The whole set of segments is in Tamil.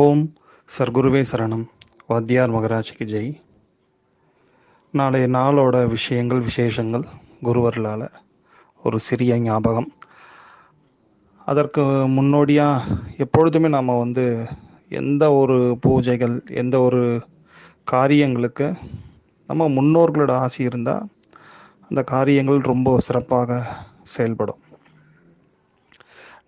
ஓம் சர்க்குருவே சரணம். வாத்தியார் மகராஜிக்கு ஜெய். நாளைய நாளோட விஷயங்கள் விசேஷங்கள் குருவர்களால் ஒரு சிறிய ஞாபகம். அதற்கு முன்னோடியாக எப்பொழுதுமே நாம் வந்து எந்த ஒரு பூஜைகள் எந்த ஒரு காரியங்களுக்கு நம்ம முன்னோர்களோட ஆசை இருந்தால் அந்த காரியங்கள் ரொம்ப சிறப்பாக செயல்படும்.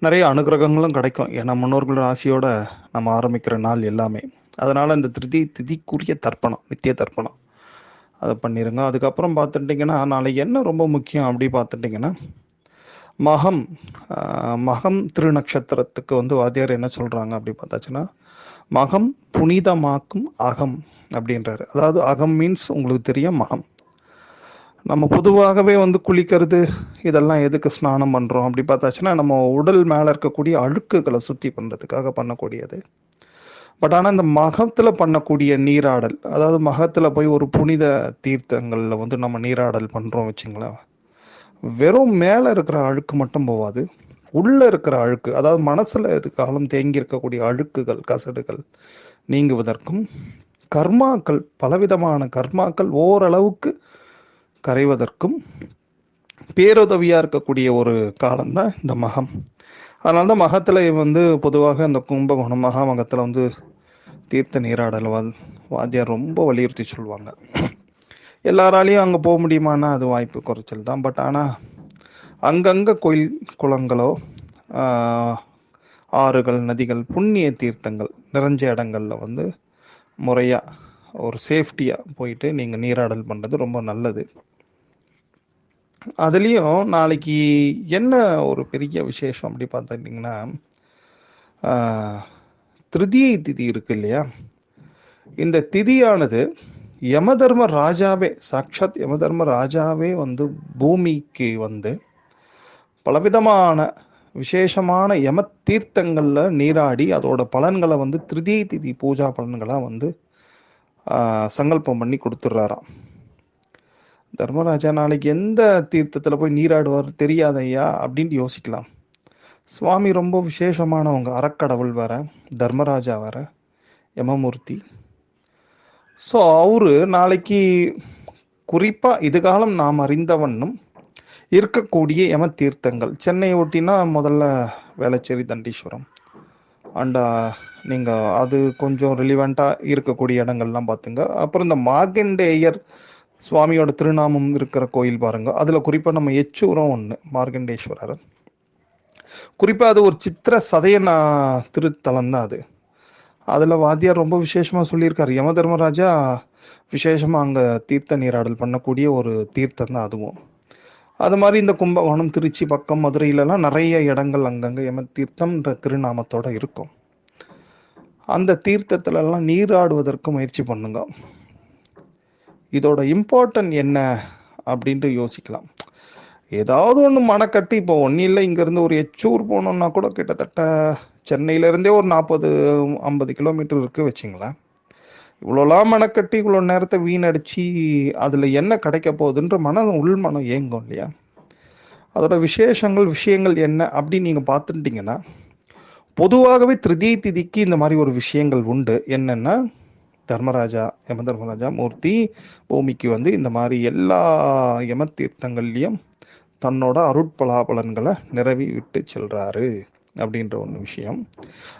நிறைய அனுகிரகங்களும் கிடைக்கும். ஏன்னா முன்னோர்களோட ஆசையோட நம்ம ஆரம்பிக்கிற நாள் எல்லாமே. அதனால இந்த திருதி திதிக்குரிய தர்ப்பணம் நித்திய தர்ப்பணம். அதை பண்ணிடுங்க அதுக்கப்புறம் பார்த்துட்டிங்கன்னா நாளைக்கு என்ன ரொம்ப முக்கியம் அப்படி பார்த்துட்டிங்கன்னா மகம் மகம் திருநக்ஷத்திரத்துக்கு வந்து வாத்தியார் என்ன சொல்றாங்க அப்படி பார்த்தாச்சுன்னா மகம் புனிதமாக்கும் அகம் அப்படின்றாரு. அதாவது அகம் மீன்ஸ் உங்களுக்கு தெரியும் மகம். நம்ம பொதுவாகவே வந்து குளிக்கிறது இதெல்லாம் எதுக்கு ஸ்நானம் பண்ணுறோம் அப்படி பார்த்தாச்சுன்னா நம்ம உடல் மேலே இருக்கக்கூடிய அழுக்குகளை சுத்தி பண்ணுறதுக்காக பண்ணக்கூடியது. பட் ஆனால் இந்த மகத்தில் பண்ணக்கூடிய நீராடல் அதாவது மகத்தில் போய் ஒரு புனித தீர்த்தங்களில் வந்து நம்ம நீராடல் பண்ணுறோம் வச்சுங்களேன் வெறும் மேலே இருக்கிற அழுக்கு மட்டும் போகாது உள்ளே இருக்கிற அழுக்கு அதாவது மனசில் எதுக்காலும் தேங்கி இருக்கக்கூடிய அழுக்குகள் கசடுகள் நீங்குவதற்கும் கர்மாக்கள் பலவிதமான கர்மாக்கள் ஓரளவுக்கு கரைவதற்கும் பேருதவியாக இருக்கக்கூடிய ஒரு காலம்தான் இந்த மகம். அதனால தான் மகத்தில் வந்து பொதுவாக இந்த கும்பகோணம் மகாமகத்துல வந்து தீர்த்த நீராடல் வா- வாத்தியார் ரொம்ப வலியுறுத்தி சொல்லுவாங்க. எல்லாராலையும் அங்கே போக முடியுமானா அது வாய்ப்பு குறைச்சல் தான். பட் ஆனால் அங்கங்கே கோயில் குளங்களோ ஆறுகள் நதிகள் புண்ணிய தீர்த்தங்கள் நிறைஞ்ச இடங்கள்ல வந்து முறையாக ஒரு சேஃப்டியாக போயிட்டு நீங்கள் நீராடல் பண்ணுறது ரொம்ப நல்லது. அதுலேயும் நாளைக்கு என்ன ஒரு பெரிய விசேஷம் அப்படி பார்த்துட்டிங்கன்னா திருதியை திதி இருக்கு இல்லையா? இந்த திதியானது யமதர்ம ராஜாவே சாட்சாத் யமதர்ம ராஜாவே வந்து பூமிக்கு வந்து பலவிதமான விசேஷமான யம தீர்த்தங்களில் நீராடி அதோட பலன்களை வந்து திருதியை திதி பூஜா பலன்களாக வந்து சங்கல்பம் பண்ணி கொடுத்துட்றாராம் தர்மராஜா நாளைக்கு எந்த தீர்த்தத்தில் போய் நீராடுவார் தெரியாதையா அப்படின்ட்டு யோசிக்கலாம். சுவாமி ரொம்ப விசேஷமானவங்க அறக்கடவுள் வேற தர்மராஜா வேற யமமூர்த்தி. ஸோ அவரு நாளைக்கு குறிப்பாக இதுகாலம் நாம் அறிந்தவண்ணும் இருக்கக்கூடிய யம தீர்த்தங்கள் சென்னையை ஒட்டினா முதல்ல வேளச்சேரி தண்டீஸ்வரம். அண்ட் நீங்கள் அது கொஞ்சம் ரிலிவெண்ட்டாக இருக்கக்கூடிய இடங்கள்லாம் பார்த்துங்க. அப்புறம் இந்த மார்கண்டேயர் சுவாமியோட திருநாமம் இருக்கிற கோயில் பாருங்க. அதுல குறிப்பா நம்ம எச்சூரம் ஒண்ணு மார்கண்டேஸ்வரர். குறிப்பா அது ஒரு சித்திர சதையனா திருத்தலம் தான் அது. அதுல வாத்தியார் ரொம்ப விசேஷமா சொல்லியிருக்காரு. யம தர்மராஜா விசேஷமா அங்க தீர்த்த நீராடல் பண்ணக்கூடிய ஒரு தீர்த்தம் தான் அதுவும். அது மாதிரி இந்த கும்பகோணம் திருச்சி பக்கம் மதுரையிலலாம் நிறைய இடங்கள் அங்கங்க யம தீர்த்தம்ன்ற திருநாமத்தோட இருக்கும். அந்த தீர்த்தத்துல எல்லாம் நீராடுவதற்கு முயற்சி பண்ணுங்க. இதோட இம்பார்ட்டன்ட் என்ன அப்படின்ட்டு யோசிக்கலாம். ஏதாவது ஒன்று மனக்கட்டி இப்போ ஒன்றும் இல்லை இங்கேருந்து ஒரு எச்சூர் போனோம்னா கூட கிட்டத்தட்ட சென்னையிலேருந்தே ஒரு நாற்பது ஐம்பது கிலோமீட்டர் இருக்கு வச்சுங்களேன். இவ்வளோலாம் மனக்கட்டி இவ்வளோ நேரத்தை வீணடிச்சு அதில் என்ன கிடைக்க போகுதுன்ற மனம் உள் மனம் ஏங்கும் இல்லையா? அதோட விசேஷங்கள் விஷயங்கள் என்ன அப்படின்னு நீங்கள் பார்த்துட்டீங்கன்னா பொதுவாகவே திருதியை திதிக்கு இந்த மாதிரி ஒரு விஷயங்கள் உண்டு. என்னென்னா தர்மராஜா யம தர்மராஜா மூர்த்தி பூமிக்கு வந்து இந்த மாதிரி எல்லா யம தீர்த்தங்கள்லையும் தன்னோட அருட்பலாபலன்களை நிறவி விட்டு செல்றாரு அப்படின்ற ஒன்று விஷயம்.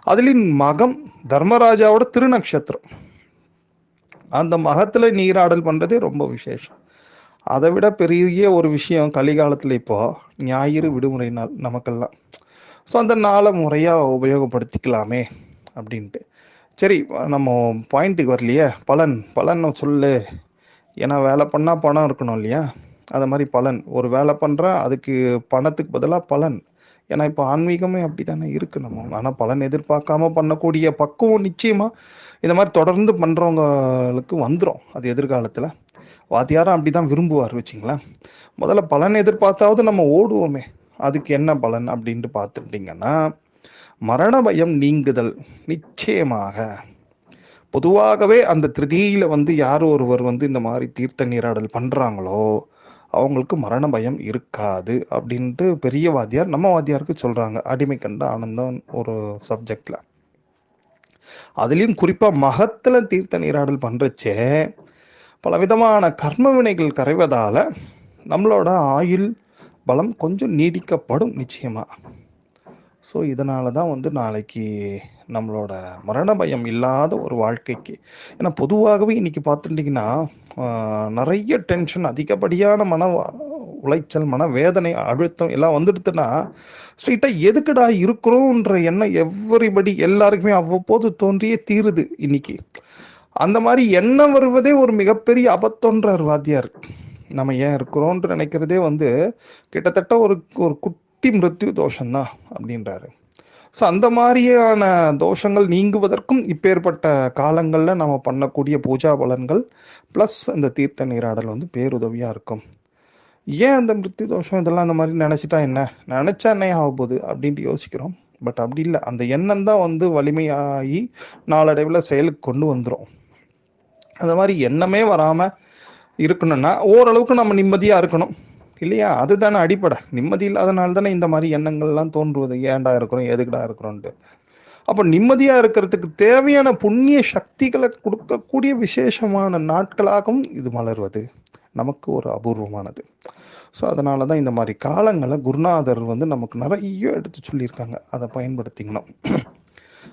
அதுலேயும் மகம் தர்மராஜாவோட திருநக்ஷத்திரம். அந்த மகத்துல நீராடல் பண்றதே ரொம்ப விசேஷம். அதை விட பெரிய ஒரு விஷயம் கலிகாலத்துல இப்போ ஞாயிறு விடுமுறை நாள் நமக்கெல்லாம். ஸோ அந்த நாளை முறையா உபயோகப்படுத்திக்கலாமே அப்படின்ட்டு. சரி நம்ம பாயிண்ட்டுக்கு வரலையே. பலன் பலன் சொல்லு. ஏன்னா வேலை பண்ணால் பணம் இருக்கணும் இல்லையா? அது மாதிரி பலன். ஒரு வேலை பண்ணுறா அதுக்கு பணத்துக்கு பதிலாக பலன். ஏன்னா இப்போ ஆன்மீகமே அப்படி தானே இருக்கு நம்ம. ஆனால் பலன் எதிர்பார்க்காம பண்ணக்கூடிய பக்குவம் நிச்சயமா இந்த மாதிரி தொடர்ந்து பண்ணுறவங்களுக்கு வந்துடும் அது எதிர்காலத்துல. வாத்தியாரும் அப்படிதான் விரும்புவார் வச்சுங்களேன். முதல்ல பலன் எதிர்பார்த்தாவது நம்ம ஓடுவோமே. அதுக்கு என்ன பலன் அப்படின்ட்டு பார்த்துட்டீங்கன்னா மரண பயம் நீங்குதல் நிச்சயமாக. பொதுவாகவே அந்த திருதியில வந்து யார் ஒருவர் வந்து இந்த மாதிரி தீர்த்த நீராடல் பண்றாங்களோ அவங்களுக்கு மரண பயம் இருக்காது அப்படின்ட்டு பெரிய வாத்தியார் நம்ம வாத்தியாருக்கு சொல்றாங்க. அடிமை கண்ட ஆனந்தம் ஒரு சப்ஜெக்ட்ல அதுலேயும் குறிப்பாக மகத்தில் தீர்த்த நீராடல் பண்ணுறச்சே பலவிதமான கர்ம வினைகள் கரைவதால் நம்மளோட ஆயுள் பலம் கொஞ்சம் நீடிக்கப்படும் நிச்சயமாக ஸோ இதனால தான் வந்து நாளைக்கு நம்மளோட மரண பயம் இல்லாத ஒரு வாழ்க்கைக்கு ஏன்னா பொதுவாகவே இன்னைக்கு பார்த்துட்டிங்கன்னா நிறைய டென்ஷன் அதிகப்படியான மன உளைச்சல் மன வேதனை அழுத்தம் எல்லாம் வந்துடுதுன்னா ஸ்ட்ரெயிட்டாக எதுக்குடா இருக்கிறோன்ற எண்ணம் எவ்ரிபடி எல்லாருக்குமே அவ்வப்போது தோன்றியே தீருது இன்னைக்கு. அந்த மாதிரி எண்ணம் வருவதே ஒரு மிகப்பெரிய அபத்தொன்றார் வாத்தியார். நம்ம ஏன் இருக்கிறோன்ற நினைக்கிறதே வந்து கிட்டத்தட்ட ஒரு ஒரு குட்டி மிருத்யு தோஷம்தான். அப்படின்றாரு. ஸோ அந்த மாதிரியான தோஷங்கள் நீங்குவதற்கும் இப்பேற்பட்ட காலங்களில் நம்ம பண்ணக்கூடிய பூஜா பலன்கள் ப்ளஸ் இந்த தீர்த்த நீராடல் வந்து பேருதவியாக இருக்கும். ஏன் அந்த மிருத்தி தோஷம் இதெல்லாம் அந்த மாதிரி நினச்சிட்டா என்ன? நினச்சா என்ன ஆக போகுது அப்படின்ட்டு யோசிக்கிறோம். பட் அப்படி இல்லை. அந்த எண்ணம் தான் வந்து வலிமையாகி நாளடைவில் செயலுக்கு கொண்டு வந்துடும் அந்த மாதிரி எண்ணமே வராமல் இருக்கணும்னா ஓரளவுக்கு நம்ம நிம்மதியாக இருக்கணும். இல்லையா? அதுதானே அடிப்படை. நிம்மதி இல்லாதனால தானே இந்த மாதிரி எண்ணங்கள்லாம் தோன்றுவது. ஏன்டா இருக்கிறோம்? எதுக்குடா இருக்கிறோன்ட்டு அப்போ நிம்மதியாக இருக்கிறதுக்கு தேவையான புண்ணிய சக்திகளை கொடுக்கக்கூடிய விசேஷமான நாட்களாகவும் இது மலர்வது. நமக்கு ஒரு அபூர்வமானது. ஸோ அதனால தான் இந்த மாதிரி காலங்களை குருநாதர் வந்து நமக்கு நிறைய எடுத்து சொல்லியிருக்காங்க. அதை பயன்படுத்திக்கணும்.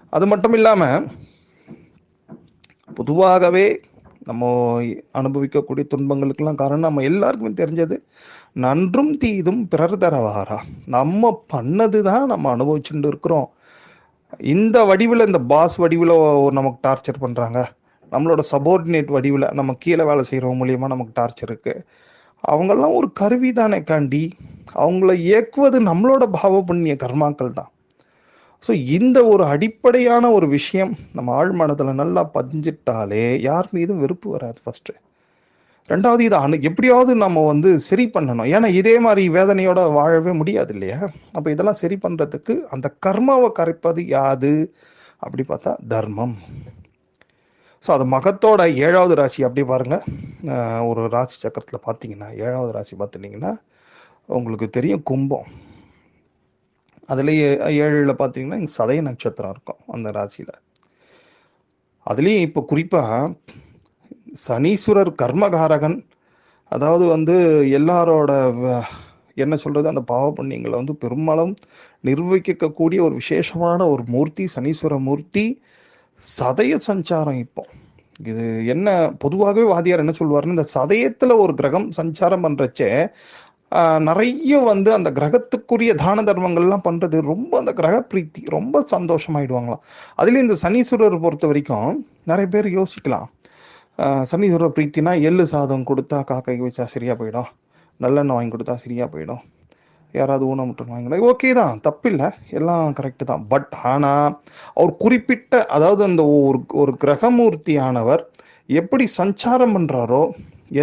அது மட்டும் இல்லாமல் பொதுவாகவே நம்ம அனுபவிக்கக்கூடிய துன்பங்களுக்கெல்லாம் காரணம் நம்ம எல்லாருக்குமே தெரிஞ்சது நன்றும் தீதும் பிறர் தரவாரா. நம்ம பண்ணது தான் நம்ம அனுபவிச்சுட்டு இருக்கிறோம். இந்த வடிவில் இந்த பாஸ் வடிவில் நமக்கு டார்ச்சர் பண்ணுறாங்க நம்மளோட சபோர்டினேட் வடிவில் நம்ம கீழே வேலை செய்கிறவங்க மூலியமாக நமக்கு டார்ச்சர் இருக்குது அவங்கெல்லாம் ஒரு கருவி தானே காண்டி அவங்கள இயக்குவது நம்மளோட பாவ புண்ணிய கர்மாக்கள் தான் ஸோ இந்த ஒரு அடிப்படையான ஒரு விஷயம் நம்ம ஆழ் மனதில் நல்லா பதிஞ்சிட்டாலே யார் மீதும் வெறுப்பு வராது ஃபஸ்ட்டு ரெண்டாவது இதை அனு எப்படியாவது நம்ம வந்து சரி பண்ணணும். ஏன்னா இதே மாதிரி வேதனையோட வாழவே முடியாது இல்லையா? அப்போ இதெல்லாம் சரி பண்ணுறதுக்கு அந்த கர்மாவை கரைப்பது யாது? அப்படி பார்த்தா தர்மம். ஸோ அது மகத்தோட ஏழாவது ராசி. அப்படி பாருங்க. ஒரு ராசி சக்கரத்தில் பார்த்தீங்கன்னா ஏழாவது ராசி பார்த்துட்டிங்கன்னா உங்களுக்கு தெரியும் கும்பம். அதுலேயே ஏழில் பார்த்தீங்கன்னா இங்க சதய நட்சத்திரம் இருக்கும் அந்த ராசியில். அதுலேயும் இப்போ குறிப்பாக சனீஸ்வரர் கர்மகாரகன் அதாவது வந்து எல்லாரோட வ- என்ன சொல்கிறது அந்த பாவ புண்ணியங்களை வந்து பெரும்பாலும் நிர்வகிக்கக்கூடிய ஒரு விசேஷமான ஒரு மூர்த்தி சனீஸ்வர மூர்த்தி சதய சஞ்சாரம் இப்போ. இது என்ன பொதுவாகவே வாதியார் என்ன சொல்லுவாருன்னு இந்த சதயத்தில் ஒரு கிரகம் சஞ்சாரம் பண்ணுறச்சே நிறைய வந்து அந்த கிரகத்துக்குரிய தான தர்மங்கள்லாம் பண்ணுறது ரொம்ப அந்த கிரக பிரீத்தி ரொம்ப சந்தோஷமாயிடுவாங்களாம் அதுலேயும் இந்த சனீஸ்வரர் பொறுத்த வரைக்கும் நிறைய பேர் யோசிக்கலாம். சனீஸ்வரர் பிரீத்தினா எள்ளு சாதம் கொடுத்தா காக்கைக்கு வச்சா சரியாக போயிடும். நல்லெண்ணெய் வாங்கி கொடுத்தா சரியாக போயிடும். யாராவது ஊனமுட்டன் வாங்கினா ஓகே தான் தப்பில்லை. எல்லாம் கரெக்டு தான். பட் ஆனால் அவர் குறிப்பிட்ட அதாவது அந்த ஒரு ஒரு கிரகமூர்த்தியானவர் எப்படி சஞ்சாரம் பண்ணுறாரோ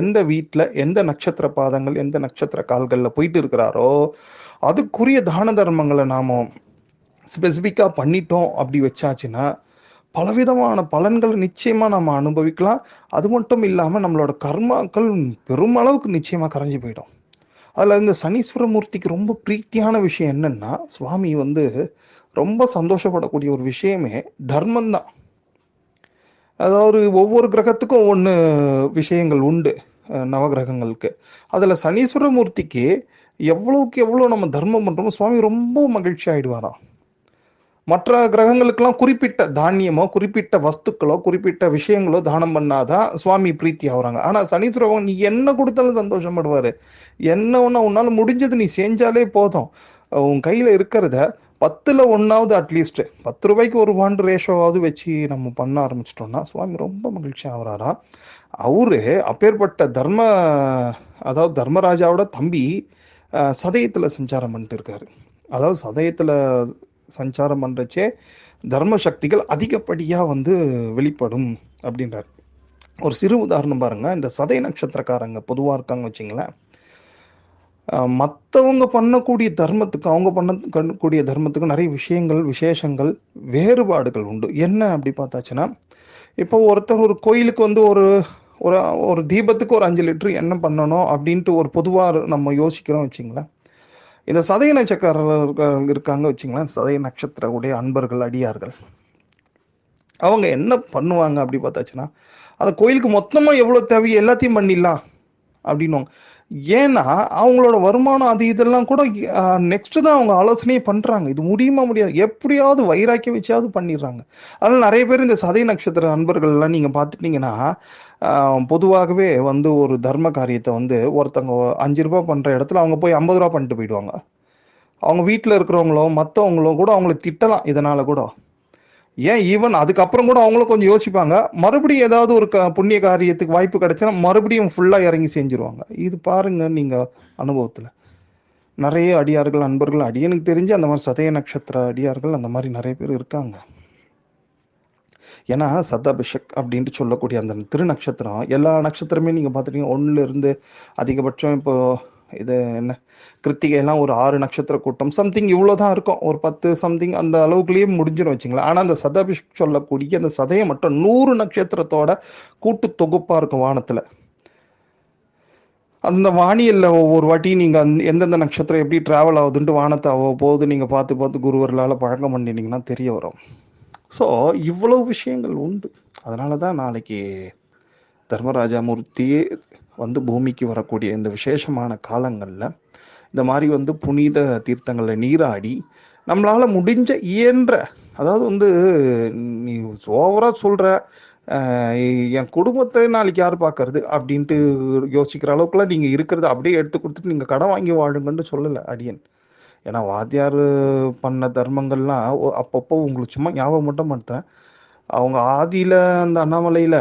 எந்த வீட்டில் எந்த நட்சத்திர பாதங்கள் எந்த நட்சத்திர கால்களில் போயிட்டு இருக்கிறாரோ அதுக்குரிய தான தர்மங்களை நாம் ஸ்பெசிஃபிக்காக பண்ணிட்டோம் அப்படி வச்சாச்சுன்னா பலவிதமான பலன்களை நிச்சயமாக நம்ம அனுபவிக்கலாம். அது மட்டும் இல்லாமல் நம்மளோட கர்மாக்கள் பெருமளவுக்கு நிச்சயமாக கரைஞ்சு போயிடும். அதில் இந்த சனீஸ்வர மூர்த்திக்கு ரொம்ப பிரீத்தியான விஷயம் என்னன்னா சுவாமி வந்து ரொம்ப சந்தோஷப்படக்கூடிய ஒரு விஷயமே தர்மம் தான் அதாவது ஒவ்வொரு கிரகத்துக்கும் ஒவ்வொன்று விஷயங்கள் உண்டு நவகிரகங்களுக்கு. அதில் சனீஸ்வர மூர்த்திக்கு எவ்வளோக்கு எவ்வளோ நம்ம தர்மம் பண்ணுறோமோ சுவாமி ரொம்ப மகிழ்ச்சி ஆகிடுவாராம் மற்ற கிரகங்களுக்கெல்லாம் குறிப்பிட்ட தானியமோ குறிப்பிட்ட வஸ்துக்களோ குறிப்பிட்ட விஷயங்களோ தானம் பண்ணாதான் சுவாமி பிரீத்தி ஆகுறாங்க. ஆனால் சனீஸ்வர பகவான் நீ என்ன கொடுத்தாலும் சந்தோஷப்படுவார். என்ன ஒன்றா உன்னால் முடிஞ்சது நீ செஞ்சாலே போதும். உன் கையில் இருக்கிறத பத்தில் ஒன்றாவது அட்லீஸ்ட் பத்து ரூபாய்க்கு ஒரு வாண்டு ரேஷோவாவது வச்சு நம்ம பண்ண ஆரம்பிச்சிட்டோம்னா சுவாமி ரொம்ப மகிழ்ச்சி ஆகிறாரா அவரு அப்பேற்பட்ட தர்ம அதாவது தர்மராஜாவோட தம்பி சதயத்தில் சஞ்சாரம் பண்ணிட்டு இருக்காரு. அதாவது சதயத்தில் சஞ்சாரம் பண்ணுறச்சே தர்ம சக்திகள் அதிகப்படியாக வந்து வெளிப்படும் அப்படின்றார். ஒரு சிறு உதாரணம் பாருங்க. இந்த சதய நட்சத்திரக்காரங்க பொதுவாக இருக்காங்க வச்சிங்களேன். மற்றவங்க பண்ணக்கூடிய தர்மத்துக்கு அவங்க பண்ணக்கூடிய தர்மத்துக்கு நிறைய விஷயங்கள் விசேஷங்கள் வேறுபாடுகள் உண்டு. என்ன அப்படி பார்த்தாச்சுன்னா இப்போ ஒருத்தர் ஒரு கோயிலுக்கு வந்து ஒரு ஒரு ஒரு தீபத்துக்கு ஒரு அஞ்சு லிட்டர் என்ன பண்ணணும் அப்படின்ட்டு ஒரு பொதுவாக நம்ம யோசிக்கிறோம் வச்சுங்களேன். இந்த சதய நட்சத்திரம் இருக்காங்க வச்சுங்களேன் சதய நட்சத்திர உடைய அன்பர்கள் அடியார்கள். அவங்க என்ன பண்ணுவாங்க அப்படி பார்த்தாச்சுன்னா அந்த கோயிலுக்கு மொத்தமாக எவ்வளோ தேவையோ எல்லாத்தையும் பண்ணிடலாம் அப்படின்னுவாங்க. ஏன்னா அவங்களோட வருமானம் அது இதெல்லாம் கூட நெக்ஸ்ட் தான் அவங்க ஆலோசனையே பண்றாங்க. இது முடியுமா முடியாது? எப்படியாவது வைராக்கியம் வச்சாவது பண்ணிடுறாங்க. அதனால நிறைய பேர் இந்த சதை நட்சத்திர நண்பர்கள் எல்லாம் நீங்க பாத்துட்டீங்கன்னா பொதுவாகவே வந்து ஒரு தர்ம காரியத்தை வந்து ஒருத்தவங்க அஞ்சு ரூபாய் பண்ற இடத்துல அவங்க போய் ஐம்பது ரூபா பண்ணிட்டு போயிடுவாங்க. அவங்க வீட்டில் இருக்கிறவங்களோ மற்றவங்களோ கூட அவங்களை திட்டலாம் இதனால கூட. ஏன் ஈவன் அதுக்கப்புறம் கூட அவங்களும் கொஞ்சம் யோசிப்பாங்க. மறுபடியும் ஏதாவது ஒரு க புண்ணிய காரியத்துக்கு வாய்ப்பு கிடைச்சுன்னா மறுபடியும் ஃபுல்லாக இறங்கி செஞ்சுருவாங்க. இது பாருங்க நீங்கள் அனுபவத்தில். நிறைய அடியார்கள் அன்பர்கள் அடியனுக்கு தெரிஞ்சு அந்த மாதிரி சதய நட்சத்திர அடியார்கள் அந்த மாதிரி நிறைய பேர் இருக்காங்க. ஏன்னா சதாபிஷக் அப்படின்ட்டு சொல்லக்கூடிய அந்த திருநக்ஷத்திரம் எல்லா நட்சத்திரமே நீங்கள் பார்த்துட்டீங்க ஒன்றுலேருந்து அதிகபட்சம் இப்போது இது என்ன? கிருத்திகை எல்லாம் ஒரு ஆறு நட்சத்திர கூட்டம். சம்திங் இவ்வளோதான் இருக்கும். ஒரு பத்து சம்திங் அந்த அளவுக்குள்ளேயே முடிஞ்சிடும் வச்சுங்களேன். ஆனால் அந்த சதாபிஷக் சொல்லக்கூடிய அந்த சதையை மட்டும் நூறு நட்சத்திரத்தோட கூட்டு தொகுப்பாக இருக்கும் வானத்தில். அந்த வானியலில் ஒவ்வொரு வாட்டி நீங்கள் அந்த- எந்தெந்த நட்சத்திரம் எப்படி ட்ராவல் ஆகுதுன்ட்டு வானத்தை அவ்வப்போது நீங்கள் பார்த்து பார்த்து குருவர்களால் பழக்கம் பண்ணினீங்கன்னா தெரிய வரும். ஸோ இவ்வளவு விஷயங்கள் உண்டு. அதனால தான் நாளைக்கு தர்மராஜா மூர்த்தியே வந்து பூமிக்கு வரக்கூடிய இந்த விசேஷமான காலங்களில் இந்த மாதிரி வந்து புனித தீர்த்தங்களில் நீராடி நம்மளால் முடிஞ்ச இயன்ற அதாவது வந்து நீ ஓவராக சொல்கிற என் குடும்பத்தை நாளைக்கு யார் பார்க்கறது அப்படின்ட்டு யோசிக்கிற அளவுக்குலாம் நீங்கள் இருக்கிறத அப்படியே எடுத்து கொடுத்துட்டு நீங்கள் கடன் வாங்கி வாழுங்கன்னு சொல்லலை அடியன். ஏன்னா வாத்தியார் பண்ண தர்மங்கள்லாம் அப்பப்போ உங்களுக்கு சும்மா ஞாபகம் மட்டும் பண்ணுறேன் அவங்க ஆதியில் அந்த அண்ணாமலையில்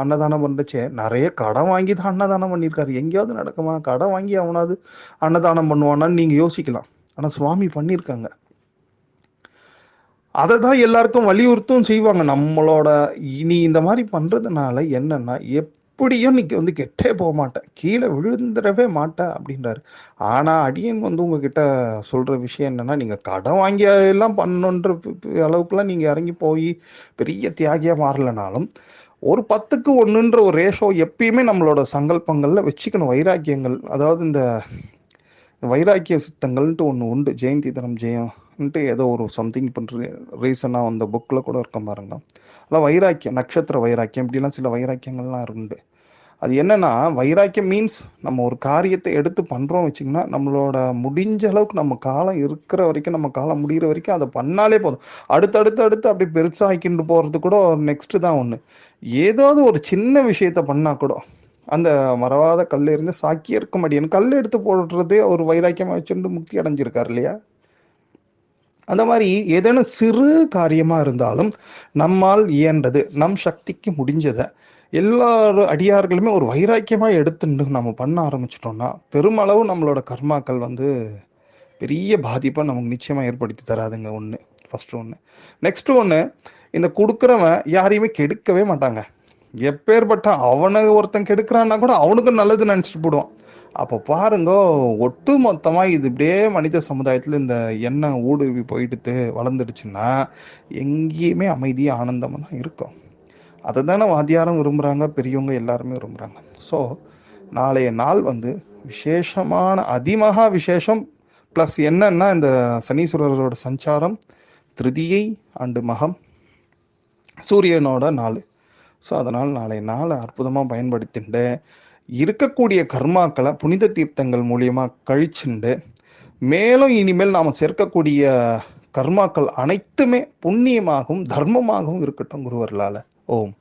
அன்னதானம் பண்ணுச்சே. நிறைய கடன் வாங்கி தான் அன்னதானம் பண்ணியிருக்காரு. எங்கேயாவது நடக்குமா? கடன் வாங்கி அவனாவது அன்னதானம் பண்ணுவானான்னு நீங்க யோசிக்கலாம். ஆனா சுவாமி பண்ணியிருக்காங்க. அதை தான் எல்லாருக்கும் வலியுறுத்தும் செய்வாங்க. நம்மளோட இனி இந்த மாதிரி பண்றதுனால என்னன்னா எப்படியும் நீ வந்து கெட்டே போக மாட்டேன். கீழே விழுந்துடவே மாட்டேன் அப்படின்றாரு. ஆனா அடியன் வந்து உங்ககிட்ட சொல்ற விஷயம் என்னன்னா நீங்க கடன் வாங்கி எல்லாம் பண்ணணுன்ற அளவுக்குலாம் நீங்க இறங்கி போய் பெரிய தியாகியா மாறலனாலும் ஒரு பத்துக்கு ஒன்றுன்ற ஒரு ரேஷோ எப்பயுமே நம்மளோட சங்கல்பங்களில் வச்சுக்கணும். வைராக்கியங்கள் அதாவது இந்த வைராக்கிய சித்தங்கள்ன்ட்டு ஒன்று உண்டு. ஜெயந்தி தரம் ஜெயம்ன்ட்டு ஏதோ ஒரு சம்திங் பண்ணுற ரீசனாக அந்த புக்கில் கூட இருக்க பாருங்க. அதெல்லாம் வைராக்கியம் நட்சத்திர வைராக்கியம் இப்படிலாம் சில வைராக்கியங்கள்லாம் உண்டு. அது என்னன்னா வைராக்கியம் மீன்ஸ் நம்ம ஒரு காரியத்தை எடுத்து பண்றோம் வச்சுங்கன்னா நம்மளோட முடிஞ்ச அளவுக்கு நம்ம காலம் இருக்கிற வரைக்கும் நம்ம காலம் முடிகிற வரைக்கும் அதை பண்ணாலே போதும். அடுத்து அடுத்து அடுத்து அப்படி பெருசாகிக்கிட்டு போறது கூட நெக்ஸ்ட் தான் ஒன்று ஏதாவது ஒரு சின்ன விஷயத்த பண்ணா கூட அந்த மறவாத கல் இருந்து சாக்கி இருக்க முடியும் கல் எடுத்து போடுறதே ஒரு வைராக்கியமாக வச்சுட்டு முக்தி அடைஞ்சிருக்காரு இல்லையா? அந்த மாதிரி ஏதேனும் சிறு காரியமாக இருந்தாலும் நம்மால் இயன்றது நம் சக்திக்கு முடிஞ்சதை எல்லாரும் அடியார்களுமே ஒரு வைராக்கியமாக எடுத்துட்டு நம்ம பண்ண ஆரம்பிச்சிட்டோம்னா பெருமளவு நம்மளோட கர்மாக்கள் வந்து பெரிய பாதிப்பை நமக்கு நிச்சயமாக ஏற்படுத்தி தராதுங்க ஒன்று ஃபஸ்ட்டு ஒன்று நெக்ஸ்ட் ஒன்று இந்த கொடுக்குறவன் யாரையுமே கெடுக்கவே மாட்டாங்க. எப்பேற்பட்ட அவனை ஒருத்தன் கெடுக்கிறான்னா கூட அவனுக்கும் நல்லது நினச்சிட்டு போடுவான். அப்போ பாருங்க ஒட்டு மொத்தமாக இது இப்படியே மனித சமுதாயத்தில் இந்த எண்ணெய் ஊடுருவி போயிட்டு வளர்ந்துடுச்சுன்னா எங்கேயுமே அமைதி ஆனந்தமாக தான் இருக்கும். அதை தானே வாத்தியாரும் விரும்புகிறாங்க பெரியவங்க எல்லாருமே விரும்புகிறாங்க ஸோ நாளைய நாள் வந்து விசேஷமான அதிமகா விசேஷம் ப்ளஸ் என்னன்னா இந்த சனீஸ்வரரோட சஞ்சாரம் திருதியை அண்டு மகம் சூரியனோட நாள். ஸோ அதனால் நாளைய நாளை அற்புதமாக பயன்படுத்திண்டு இருக்கக்கூடிய கர்மாக்களை புனித தீர்த்தங்கள் மூலியமாக கழிச்சுண்டு மேலும் இனிமேல் நாம் சேர்க்கக்கூடிய கர்மாக்கள் அனைத்துமே புண்ணியமாகவும் தர்மமாகவும் இருக்கட்டும் குருவர்களால். ஓம்